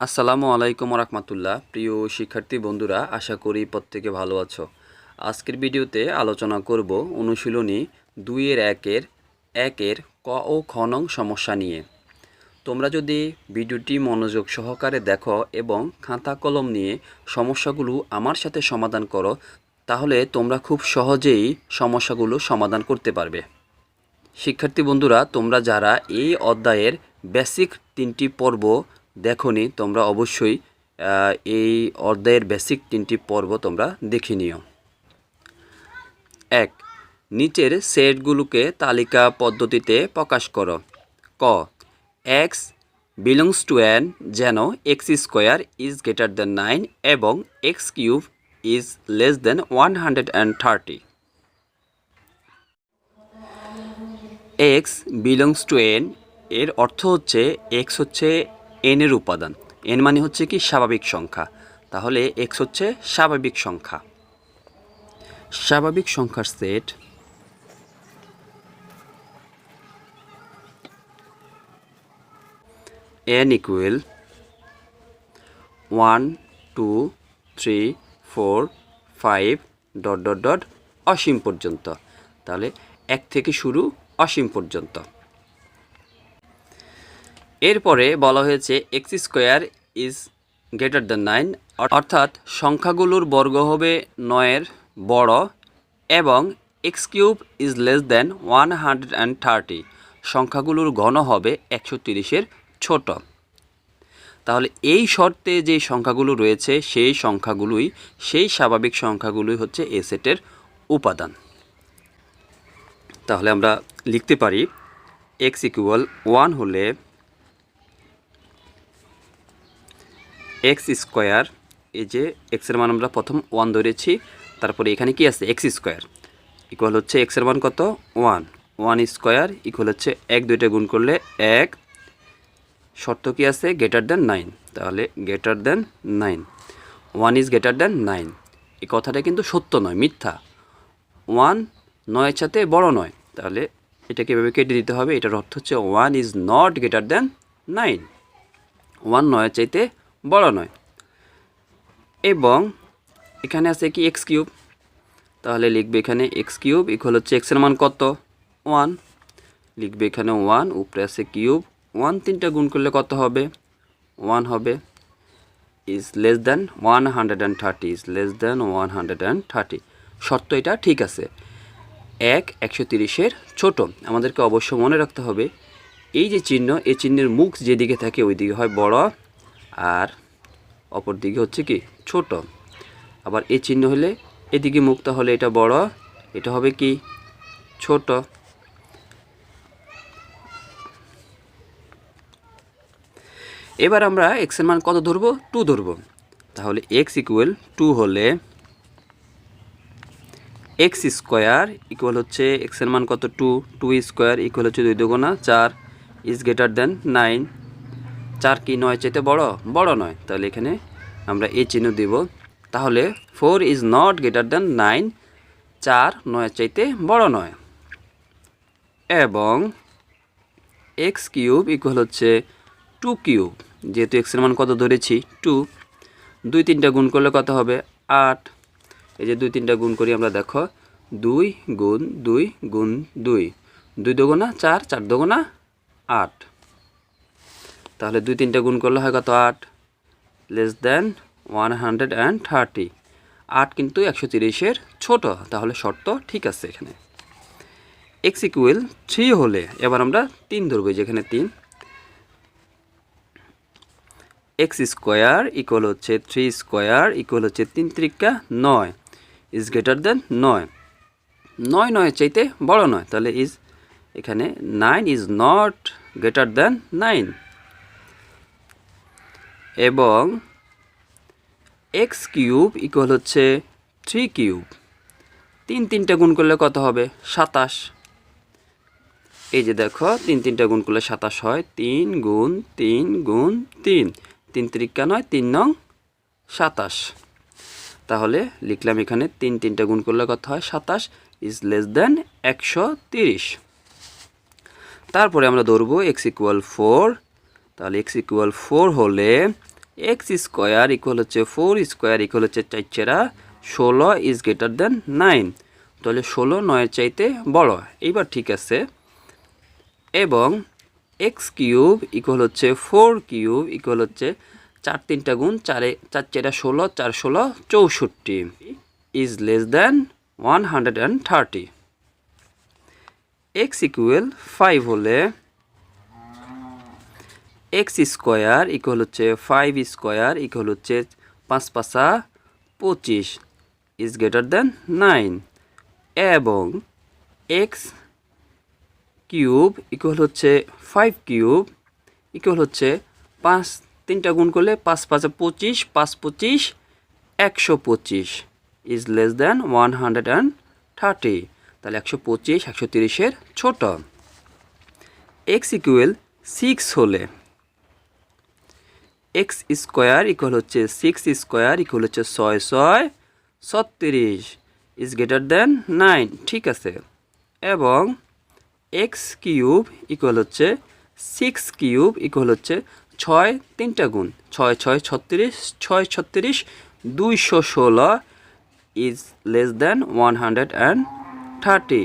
আসসালামু আলাইকুম রহমতুল্লাহ প্রিয় শিক্ষার্থী বন্ধুরা, আশা করি প্রত্যেকে ভালো আছো। আজকের ভিডিওতে আলোচনা করব অনুশীলনী দুইয়ের একের একের ক ও খনং সমস্যা নিয়ে। তোমরা যদি ভিডিওটি মনোযোগ সহকারে দেখো এবং খাতা কলম নিয়ে সমস্যাগুলো আমার সাথে সমাধান করো, তাহলে তোমরা খুব সহজেই সমস্যাগুলো সমাধান করতে পারবে। শিক্ষার্থী বন্ধুরা, তোমরা যারা এই অধ্যায়ের বেসিক তিনটি পর্ব দেখনি, তোমরা অবশ্যই এই অধ্যায়ের বেসিক তিনটি পর্ব তোমরা দেখে নিও। এক, নিচের সেটগুলোকে তালিকা পদ্ধতিতে প্রকাশ করো। ক এক্স বিলংস টু অ্যান যেন x square is greater than nine এবং x cube is less than one hundred and thirty x belongs to N এর অর্থ হচ্ছে এক্স হচ্ছে এন এর উপাদান। এন মানে হচ্ছে কি স্বাভাবিক সংখ্যা। তাহলে এক্স হচ্ছে স্বাভাবিক সংখ্যা। স্বাভাবিক সংখ্যার set N equal one two three four five dot dot dot অসীম পর্যন্ত। তাহলে এক থেকে শুরু অসীম পর্যন্ত। এরপরে বলা হয়েছে x square is greater than nine অর্থাৎ সংখ্যাগুলোর বর্গ হবে নয়ের বড়, এবং x cube is less than one hundred and thirty সংখ্যাগুলোর ঘন হবে একশো তিরিশের ছোট। তাহলে এই শর্তে যে সংখ্যাগুলো রয়েছে, সেই সংখ্যাগুলোই, সেই স্বাভাবিক সংখ্যাগুলোই হচ্ছে এ সেটের উপাদান। তাহলে আমরা লিখতে পারি এক্স ইকুয়াল ওয়ান হলে এক্স স্কোয়ার এই যে এক্সের মান আমরা প্রথম ওয়ান ধরেছি, তারপরে এখানে কি আছে? এক্স স্কোয়ার ইকুয়াল হচ্ছে এক্সের মান কত? ওয়ান ওয়ান স্কোয়ার ইকুয়াল হচ্ছে এক, দুইটা গুণ করলে এক। শর্ত কি আছে? গ্রেটার দেন নাইন তাহলে greater than nine one is greater than nine এই কথাটা কিন্তু সত্য নয়, মিথ্যা। ওয়ান নয়ের সাথে বড় নয়। তাহলে এটাকে এভাবে কেটে দিতে হবে? এটার অর্থ হচ্ছে one is not greater than nine one নয়ের চাইতে বড় নয়। এবং এখানে আছে কি এক্স কিউব? তাহলে লিখবে এখানে এক্স কিউব ইকুয়াল হচ্ছে এক্সের মান কত? ওয়ান লিখবে এখানে ওয়ান উপরে আছে কিউব। ওয়ান তিনটা গুণ করলে কত হবে? ওয়ান হবে। Is less than one hundred and thirty is less than one hundred and thirty শর্ত এটা ঠিক আছে। এক, একশো তিরিশের ছোটো। আমাদেরকে অবশ্য মনে রাখতে হবে, এই যে চিহ্ন, এই চিহ্নের মুখ যেদিকে থাকে ওই দিকে হয় বড় আর অপর দিকে হচ্ছে কি ছোট। আবার এই চিহ্ন হলে এদিকে মুখ তাহলে এটা বড়, এটা হবে কি ছোট। এবার আমরা এক্সের মান কত ধরবো? টু ধরবো। তাহলে এক্স ইকুয়াল টু হলে এক্স স্কোয়ার ইকুয়াল হচ্ছে এক্সের মান কত? টু টু স্কোয়ার ইকুয়াল হচ্ছে দুই দুগুণা চার ইজ গ্রেটার দেন নাইন চার কি নয় চাইতে বড়? বড় নয়। তাহলে এখানে আমরা এই চিহ্ন দিব। তাহলে four is not greater than nine চার নয় চাইতে বড় নয়। এবং এক্স কিউব ইকুয়াল হচ্ছে টু কিউব যেহেতু এক্সের মান কত ধরেছি? টু দুই তিনটা গুণ করলে কত হবে? আট। এই যে দুই তিনটা গুণ করি আমরা, দেখো, দুই গুণ দুই গুণ দুই। দুই দোগুণা চার চার দোগুণা আট। তাহলে দুই তিনটা গুণ করলে হয় কত? আট। Less than one hundred and thirty আট কিন্তু একশো তিরিশের ছোটো, তাহলে শর্ত ঠিক আছে এখানে। এক্স ইকুয়েল থ্রি হলে এবার আমরা তিন ধরবো যেখানে তিন। এক্স স্কোয়ার ইকুয়াল হচ্ছে থ্রি স্কোয়ার ইকুয়াল হচ্ছে তিন ত্রিকা নয় ইজ গ্রেটার দেন নয়। নয় নয় চাইতে বড় নয়, তাহলে ইজ এখানে nine is not greater than nine এবং এক্স কিউব ইকুয়াল হচ্ছে থ্রি কিউব তিন তিনটা গুণ করলে কত হবে? সাতাশ। এই যে দেখো, তিন তিনটা গুণ করলে সাতাশ হয়, তিন গুণ তিন গুণ তিন। তিন ত্রিকা নয়, তিন নং সাতাশ। তাহলে লিখলাম এখানে তিন তিনটা গুণ করলে কত হয়? সাতাশ ইজ লেস দেন একশো তিরিশ। তারপরে আমরা ধরবো এক্স ইকুয়াল ফোর তাহলে এক্স ইকুয়াল ফোর হলে এক্স স্কোয়ার ইকুয়াল হচ্ছে ফোর স্কোয়ার ইকুয়াল হচ্ছে চারচেরা ষোলো ইজ গ্রেটার দেন নাইন তাহলে ষোলো নয়ের চাইতে বড়। এইবার ঠিক আছে। এবং এক্স কিউব ইকুয়াল হচ্ছে ফোর কিউব ইকুয়াল হচ্ছে চার তিনটা গুণ চারে, চার চেরা ষোলো, চার ষোলো চৌষট্টি is less than one hundred and thirty x equal five হলে এক্স স্কোয়ার ইকুয়াল হচ্ছে ফাইভ স্কোয়ার ইকুয়াল হচ্ছে পাঁচ পাঁচা পঁচিশ ইজ গ্রেটার দেন নাইন এবং এক্স কিউব ইকুয়াল হচ্ছে ফাইভ কিউব ইকুয়াল হচ্ছে পাঁচ, তিনটা গুণ করলে পাঁচ পাঁচা পঁচিশ, পাঁচ পঁচিশ, একশো পঁচিশ is less than one hundred and thirty তাহলে একশো পঁচিশ, একশো তিরিশের ছোট। এক্স ইকুয়াল সিক্স হলে এক্স স্কোয়ার ইকুয়াল হচ্ছে সিক্স স্কোয়ার ইকুয়াল হচ্ছে ছয় ছয় ছত্রিশ ইজ গ্রেটার দেন নাইন, ঠিক আছে? এবং এক্স কিউব ইকুয়াল হচ্ছে সিক্স কিউব ইকুয়াল হচ্ছে ছয় তিনটা গুণ, ছয় ছয় ছত্রিশ ছয় ছত্রিশ দুইশো ষোলো is less than one hundred and thirty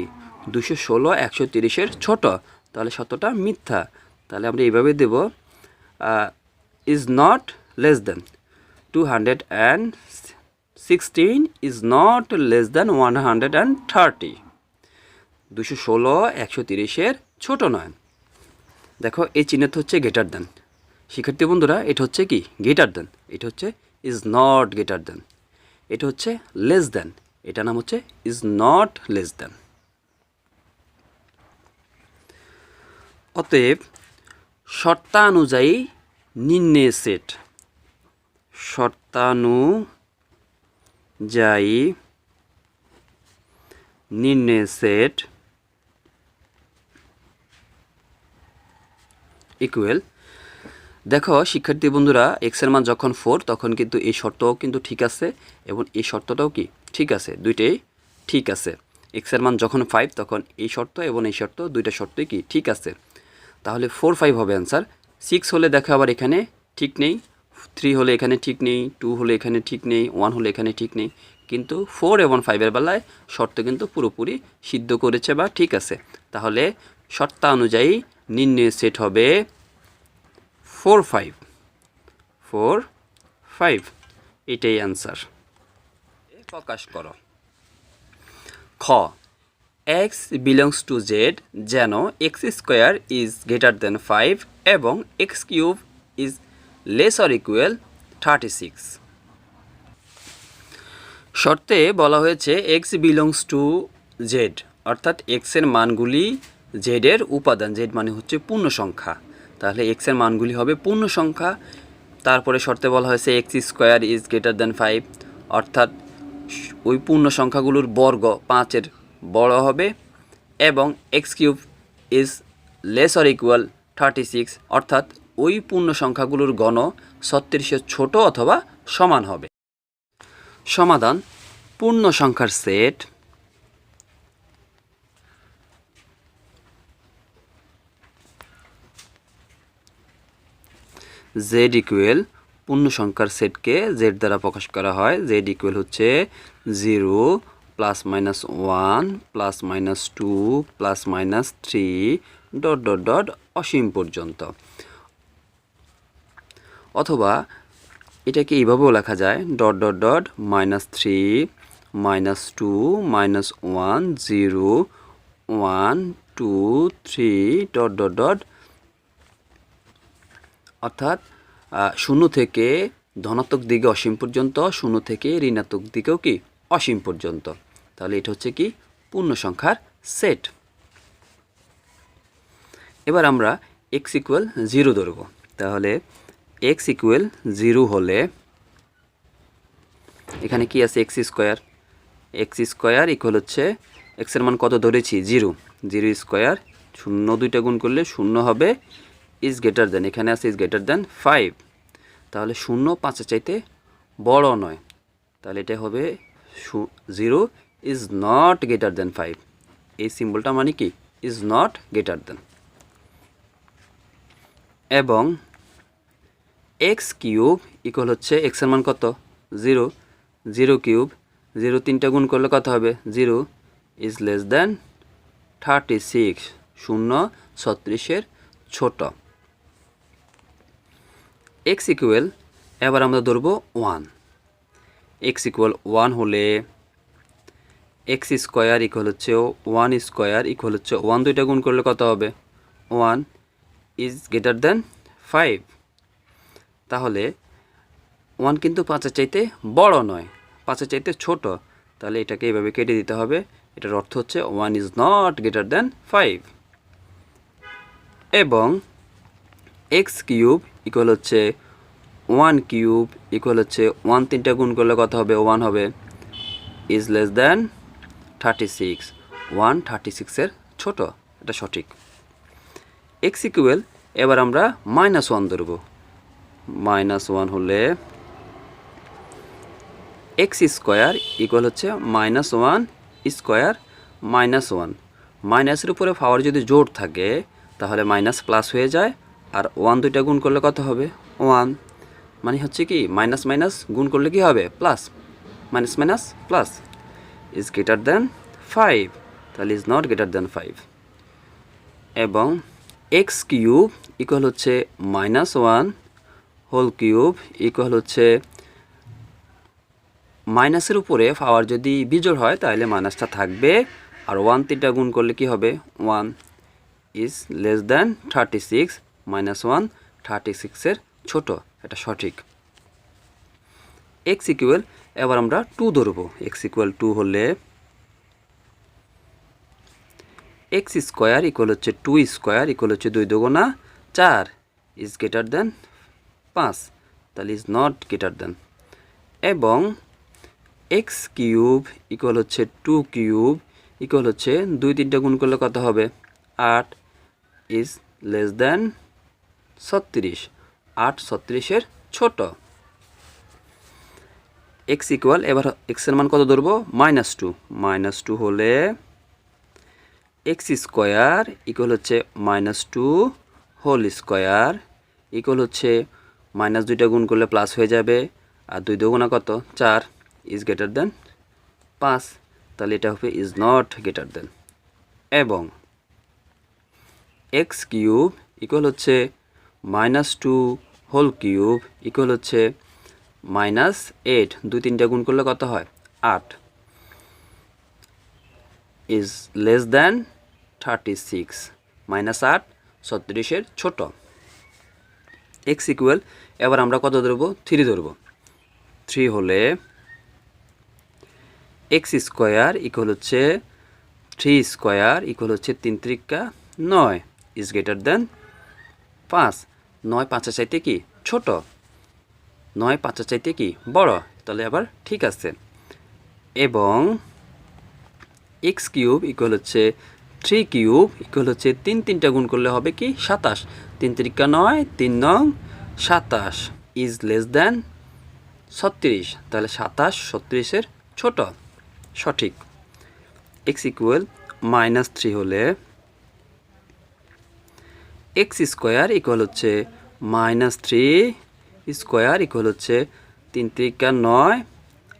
দুশো ষোলো একশো তিরিশের ছোটো। তাহলে শতটা মিথ্যা। তাহলে আমরা এইভাবে দেব। And sixteen is not less than one hundred and thirty দুশো ষোলো, একশো তিরিশের ছোটো নয়। দেখো, এই চিহ্নটা হচ্ছে গেটার দেন শিক্ষার্থী বন্ধুরা, এটা হচ্ছে কি? গেটার দেন এটা হচ্ছে ইজ নট গেটার দেন এটা হচ্ছে লেস দেন এটা নাম হচ্ছে ইজ নট লেস দেন অতএব শর্তানুযায়ী নিম্নে সেট। শর্তানুযায়ী নিম্নে সেট ইকুয়াল দেখো, শিক্ষার্থী বন্ধুরা এক্সের মান যখন ফোর তখন কিন্তু এই শর্তও কিন্তু ঠিক আছে এবং এই শর্তটাও কি? ঠিক আছে, দুইটাই ঠিক আছে। এক্সের মান যখন ফাইভ তখন এই শর্ত এবং এই শর্ত, দুইটা শর্তই কি? ঠিক আছে। তাহলে ফোর ফাইভ হবে অ্যান্সার সিক্স হলে দেখো আবার এখানে ঠিক নেই থ্রি হলে এখানে ঠিক নেই টু হলে এখানে ঠিক নেই ওয়ান হলে এখানে ঠিক নেই, কিন্তু ফোর এবং ফাইভের বেলায় শর্ত কিন্তু পুরোপুরি সিদ্ধ করেছে বা ঠিক আছে। তাহলে শর্তানুযায়ী নির্ণয় সেট হবে ফোর ফাইভ ফোর ফাইভ এটাই অ্যান্সার প্রকাশ করো। খ এক্স বিলংস টু জেড যেন x square is greater than five এবং x cube is less or equal thirty six শর্তে বলা হয়েছে এক্স বিলংস টু জেড অর্থাৎ এক্সের মানগুলি জেডের উপাদান জেড মানে হচ্ছে পূর্ণ সংখ্যা। তাহলে এক্সের মানগুলি হবে পূর্ণ সংখ্যা। তারপরে শর্তে বলা হয়েছে x square is greater than five অর্থাৎ ওই পূর্ণ সংখ্যাগুলোর বর্গ পাঁচের বড় হবে এবং x cube is less or equal thirty six অর্থাৎ ওই পূর্ণ সংখ্যাগুলোর গণ ছত্রিশের ছোট অথবা সমান হবে। সমাধান, পূর্ণ সংখ্যার সেট জেড ইকুয়েল পূর্ণ সংখ্যার সেটকে জেড দ্বারা প্রকাশ করা হয় জেড ইকুয়েল হচ্ছে zero plus minus one plus minus two plus minus three dot dot dot অসীম পর্যন্ত। অথবা এটাকে এইভাবেও লেখা যায় dot dot dot minus three minus two minus one zero one two three dot dot dot অর্থাৎ শূন্য থেকে ধনাত্মক দিকে অসীম পর্যন্ত, শূন্য থেকে ঋণাত্মক দিকেও কি? অসীম পর্যন্ত। তাহলে এটা হচ্ছে কি? পূর্ণ সংখ্যার সেট এবার আমরা এক্স ইকুয়াল জিরো ধরব। তাহলে এক্স ইকুয়াল জিরো হলে এখানে কি আছে? X square x square equal হচ্ছে এক্সের মান কত ধরেছি? জিরো জিরো স্কোয়ার শূন্য দুইটা গুণ করলে শূন্য হবে ইজ গ্রেটার দেন এখানে আছে ইজ গ্রেটার দেন ফাইভ তাহলে শূন্য পাঁচের চাইতে বড় নয়। তাহলে এটা হবে zero is not greater than five এই সিম্বলটা মানে কি? ইজ নট গ্রেটার দেন এবং এক্স কিউব ইকুয়াল হচ্ছে এক্সের মান কত? জিরো জিরো কিউব জিরো তিনটা গুণ করলে কত হবে? Zero is less than thirty six শূন্য, ছত্রিশের ছোট। এক্স ইকুয়াল এবার আমরা ধরবো ওয়ান এক্স ইকুয়াল ওয়ান হলে এক্স স্কোয়ার ইকুয়াল হচ্ছে ওয়ান স্কোয়ার ইকুয়াল হচ্ছে ওয়ান দুইটা গুণ করলে কত হবে? One is greater than five তাহলে ওয়ান কিন্তু পাঁচের চাইতে বড় নয়, পাঁচের চাইতে ছোট। তাহলে এটাকে এইভাবে কেটে দিতে হবে। এটার অর্থ হচ্ছে one is not greater than five এবং এক্স কিউব ইকুয়াল হচ্ছে ওয়ান কিউব ইকুয়াল হচ্ছে ওয়ান তিনটা গুণ করলে কত হবে? ওয়ান হবে। Is less than thirty six one thirty সিক্সের ছোটো, এটা সঠিক। এক্স ইকুয়াল এবার আমরা মাইনাস ওয়ান ধরব। মাইনাস ওয়ান হলে এক্স স্কোয়ার ইকুয়াল হচ্ছে minus one square minus one মাইনাসের উপরে পাওয়ার যদি জোর থাকে, তাহলে মাইনাস প্লাস হয়ে যায়, আর ওয়ান দুইটা গুণ করলে কত হবে? ওয়ান মানে হচ্ছে কি মাইনাস মাইনাস গুণ করলে কি হবে? Plus minus minus plus is greater than five তাহলে is not greater than five এবং এক্স কিউব ইকুয়াল হচ্ছে minus one whole cube equal হচ্ছে মাইনাসের উপরে পাওয়ার যদি বিজোড় হয়, তাহলে মাইনাসটা থাকবে। আর ওয়ান তিনটা গুণ করলে কি হবে? One is less than thirty six minus one thirty সিক্সের ছোটো। এটা সঠিক। এক্স ইকুয়াল এবার আমরা টু ধরবো। এক্স ইকুয়াল টু হলে এক্স স্কোয়ার ইকুয়াল হচ্ছে টু স্কোয়ার ইকুয়াল হচ্ছে দুই দুগুণা চার ইজ গ্রেটার দেন পাঁচ, তাহলে ইজ নট গ্রেটার দেন এবং এক্স কিউব ইকুয়াল হচ্ছে টু কিউব ইকুয়াল হচ্ছে দুই তিনটা গুণ করলে কত হবে? আট ইজ লেস দেন ছত্রিশ। আট ছত্রিশের ছোট। এক্স ইকুয়াল এবার এক্সের মান কত ধরবো? মাইনাস টু মাইনাস টু হলে এক্স স্কোয়ার ইকুয়াল হচ্ছে minus two whole square equal হচ্ছে মাইনাস দুইটা গুণ করলে প্লাস হয়ে যাবে। আর দুই দুগুণা কত? চার ইজ গ্রেটার দেন পাঁচ। তাহলে এটা হবে ইজ নট গ্রেটার দেন এবং এক্স কিউব ইকুয়াল হচ্ছে minus two whole cube equal হচ্ছে মাইনাস এইট, দুই তিনটা গুণ করলে কত হয়? আট। Is less than thirty six, minus আট, ছত্রিশের ছোট। এক্স ইকুয়াল, এবার আমরা কত ধরবো? থ্রি ধরবো। থ্রি হলে এক্স স্কোয়ার ইকুয়াল হচ্ছে, থ্রি স্কোয়ার ইকুয়াল হচ্ছে তিন ত্রিকা নয়, ইজ গ্রেটার দেন পাঁচ। নয় পাঁচের চাইতে কি? ছোট। নয়, পাঁচের চাইতে কি? বড়। তাহলে আবার ঠিক আছে। এবং এক্স কিউব ইকুয়াল হচ্ছে থ্রি কিউব ইকুয়াল হচ্ছে তিন তিনটা গুণ করলে হবে কি? সাতাশ। তিন তিরিকা নয়, তিন নং সাতাশ। ইজ লেস দেন ছত্রিশ। তাহলে সাতাশ ছত্রিশের ছোট। সঠিক। এক্স ইকুয়াল মাইনাস থ্রি হলে এক্স স্কোয়ার ইকুয়াল হচ্ছে মাইনাস থ্রি স্কোয়ার ইকুয়াল হচ্ছে তিন তিরিকা নয়,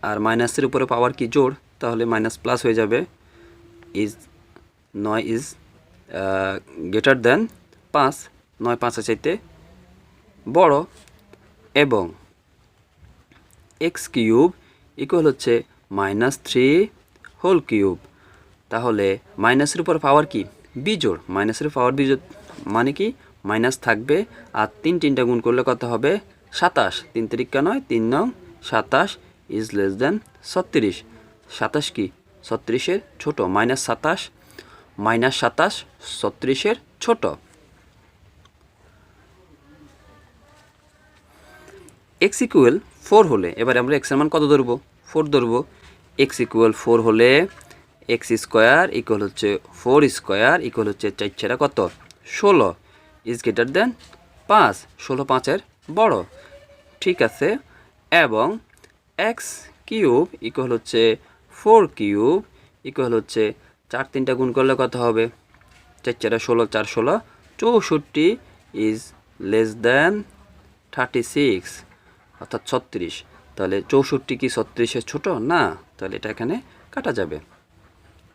আর মাইনাসের উপরে পাওয়ার কি? জোর তাহলে মাইনাস প্লাস হয়ে যাবে ইজ নয় ইজ গ্রেটার দেন পাঁচ। নয় পাঁচের চাইতে বড়। এবং এক্স কিউব ইকুয়াল হচ্ছে মাইনাস থ্রি হোল কিউব তাহলে মাইনাসের উপর পাওয়ার কি? বিজোড়। মাইনাসের পাওয়ার বিজোড় মানে কি? মাইনাস থাকবে, আর তিন তিনটা গুণ করলে কত হবে? সাতাশ, তিন তিরিকা নয়, তিন নং, সাতাশ ইজ লেস দেন ছত্রিশ। সাতাশ কি? ছত্রিশের ছোট মাইনাস সাতাশ মাইনাস সাতাশ, ছত্রিশের ছোট। এক্স ইকুয়াল ফোর হলে, এবারে আমরা এক্সের মান কত ধরবো? ফোর ধরবো। এক্স ইকুয়াল ফোর হলে এক্স স্কোয়ার ইকুয়াল হচ্ছে ফোর স্কোয়ার ইকুয়াল হচ্ছে চার চারা কত? ষোলো ইজ গ্রেটার দেন পাঁচ। ষোলো পাঁচের বড়। ঠিক আছে। এবং এক্স কিউব ইকুয়াল হচ্ছে ফোর কিউব ইকুয়াল হচ্ছে চার তিনটা গুণ করলে কত হবে? চার চারা ষোলো, চার ষোলো, চৌষট্টি is less than thirty six অর্থাৎ ছত্রিশ। তাহলে চৌষট্টি কি ছত্রিশের ছোট? না। তাহলে এটা এখানে কাটা যাবে।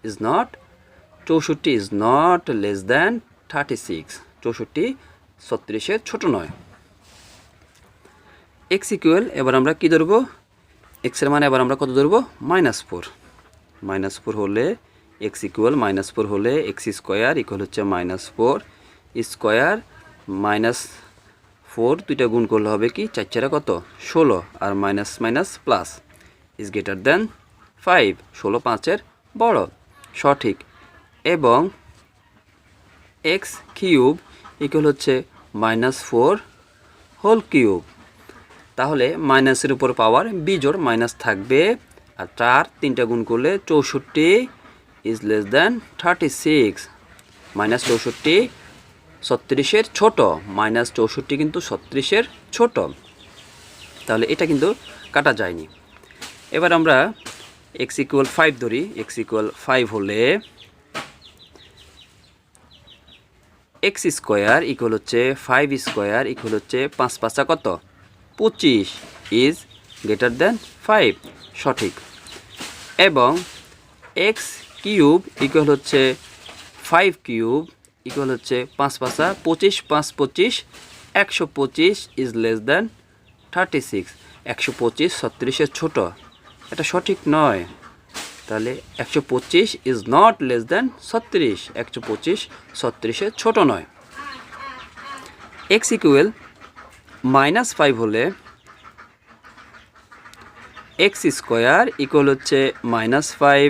ইজ নট চৌষট্টি is not less than thirty six চৌষট্টি ছত্রিশের ছোট নয়। এক্স ইকুয়াল এবার আমরা কী ধরবো? এক্সের মানে এবার আমরা কত ধরবো? মাইনাস ফোর মাইনাস ফোর হলে এক্স ইকুয়াল মাইনাস ফোর হলে এক্স স্কোয়ার ইকুয়াল হচ্ছে minus four square minus four দুইটা গুণ করলে হবে কি? চার চারা কত? ষোলো। আর minus minus plus is greater than five ষোলো পাঁচের বড়। সঠিক। এবং এক্স কিউব ইকুয়াল হচ্ছে মাইনাস ফোর হোল কিউব তাহলে মাইনাসের উপর পাওয়ার বিজোড় মাইনাস থাকবে, আর চার তিনটা গুণ করলে চৌষট্টি is less than thirty six minus চৌষট্টি ছত্রিশের ছোট, মাইনাস চৌষট্টি কিন্তু ছত্রিশের ছোট। তাহলে এটা কিন্তু কাটা যায়নি। এবার আমরা এক্স ইকুয়াল ফাইভ ধরি এক্স ইকুয়াল ফাইভ হলে এক্স স্কোয়ার ইকুয়াল হচ্ছে ফাইভ স্কোয়ার ইকুয়াল হচ্ছে পাঁচ পাঁচা কত? পঁচিশ ইজ গ্রেটার দেন ফাইভ সঠিক। এবং এক্স কিউব ইকুয়াল হচ্ছে ফাইভ কিউব ইকুয়াল হচ্ছে পাঁচ পাঁচা পঁচিশ, পাঁচ পঁচিশ, একশো পঁচিশ is less than thirty six একশো পঁচিশ ছত্রিশের ছোটো। এটা সঠিক নয়। তাহলে একশো পঁচিশ ইজ নট লেস দেন ছত্রিশ, একশো পঁচিশ ছত্রিশের ছোটো নয়। এক্স ইকুয়েল মাইনাস ফাইভ হলে এক্স স্কোয়ার ইকুয়াল হচ্ছে minus five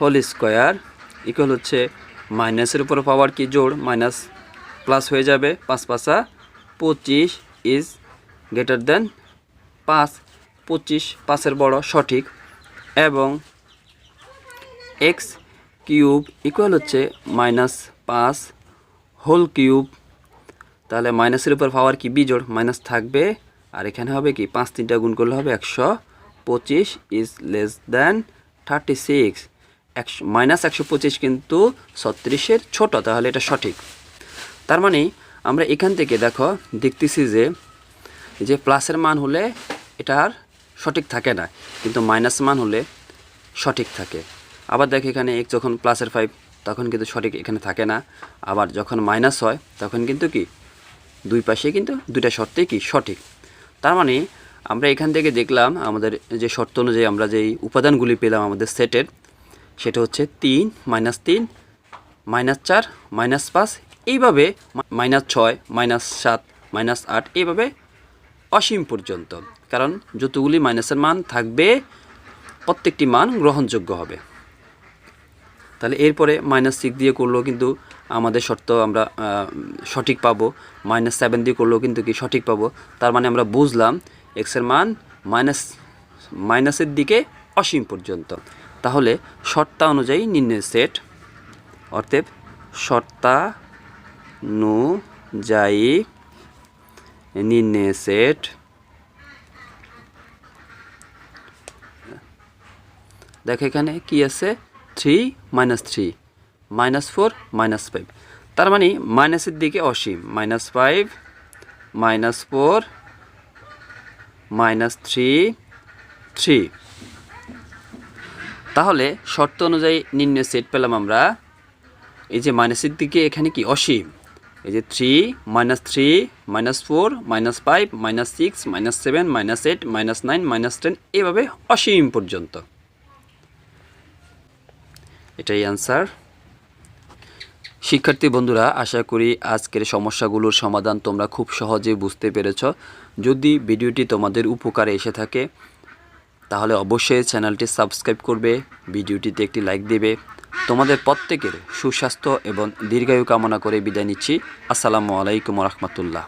whole square equal হচ্ছে মাইনাসের উপর পাওয়ার কি জোড়? মাইনাস প্লাস হয়ে যাবে পাঁচ পাঁচা পঁচিশ ইজ গ্রেটার দেন পাঁচ। পঁচিশ পাঁচের বড় সঠিক। এবং এক্স কিউব ইকুয়াল হচ্ছে মাইনাস পাঁচ হোল কিউব তাহলে মাইনাসের উপর পাওয়ার কি? বিজোড় মাইনাস থাকবে। আর এখানে হবে কি? পাঁচ তিনটা গুণ করলে হবে একশো পঁচিশ is less than thirty six একশো, মাইনাস একশো পঁচিশ কিন্তু ছত্রিশের ছোট, তাহলে এটা সঠিক। তার মানে আমরা এখান থেকে দেখো, দেখতেছি যে যে প্লাসের মান হলে এটা আর সঠিক থাকে না, কিন্তু মাইনাস মান হলে সঠিক থাকে। আবার দেখো এখানে এক যখন প্লাসের ফাইভ তখন কিন্তু সঠিক এখানে থাকে না। আবার যখন মাইনাস হয়, তখন কিন্তু কি? দুই পাশে কিন্তু দুইটা শর্তেই কি? সঠিক। তার মানে আমরা এখান থেকে দেখলাম আমাদের যে শর্ত অনুযায়ী আমরা যেই উপাদানগুলি পেলাম আমাদের সেটের, সেটা হচ্ছে তিন, মাইনাস তিন, মাইনাস চার, মাইনাস পাঁচ, এইভাবে মাইনাস ছয়, মাইনাস সাত, মাইনাস আট, এইভাবে অসীম পর্যন্ত। কারণ যতগুলি মাইনাসের মান থাকবে, প্রত্যেকটি মান গ্রহণযোগ্য হবে। তাহলে এরপরে মাইনাস সিক্স দিয়ে করলেও কিন্তু আমাদের শর্ত আমরা সঠিক পাবো মাইনাস সেভেন দিয়ে করলেও কিন্তু কি সঠিক পাবো। তার মানে আমরা বুঝলাম এক্সের মান মাইনাস মাইনাসের দিকে অসীম পর্যন্ত। তাহলে শর্তা অনুযায়ী নির্ণয় সেট অর্থাৎ শর্তানুযায়ী নির্ণয় সেট দেখো এখানে কি আছে? Three minus three minus four, minus five. তার মানে মাইনাসের দিকে অসীম। Minus five, minus four, minus three three. তাহলে শর্ত অনুযায়ী নির্ণয় সেট পেলাম আমরা। এই যে মাইনাসের দিকে এখানে কি? অসীম। এই যে three, minus three, minus four, minus five, minus six, minus seven, minus eight, minus nine, minus ten, এভাবে অসীম পর্যন্ত। এটাই অ্যান্সার। শিক্ষার্থী বন্ধুরা, আশা করি আজকের সমস্যাগুলোর সমাধান তোমরা খুব সহজে বুঝতে পেরেছ। যদি ভিডিওটি তোমাদের উপকারে এসে থাকে, তাহলে অবশ্যই চ্যানেলটি সাবস্ক্রাইব করবে, ভিডিওটিতে একটি লাইক দেবে। তোমাদের প্রত্যেকের সুস্বাস্থ্য এবং দীর্ঘায়ু কামনা করে বিদায় নিচ্ছি। আসসালামু আলাইকুম রহমতুল্লাহ।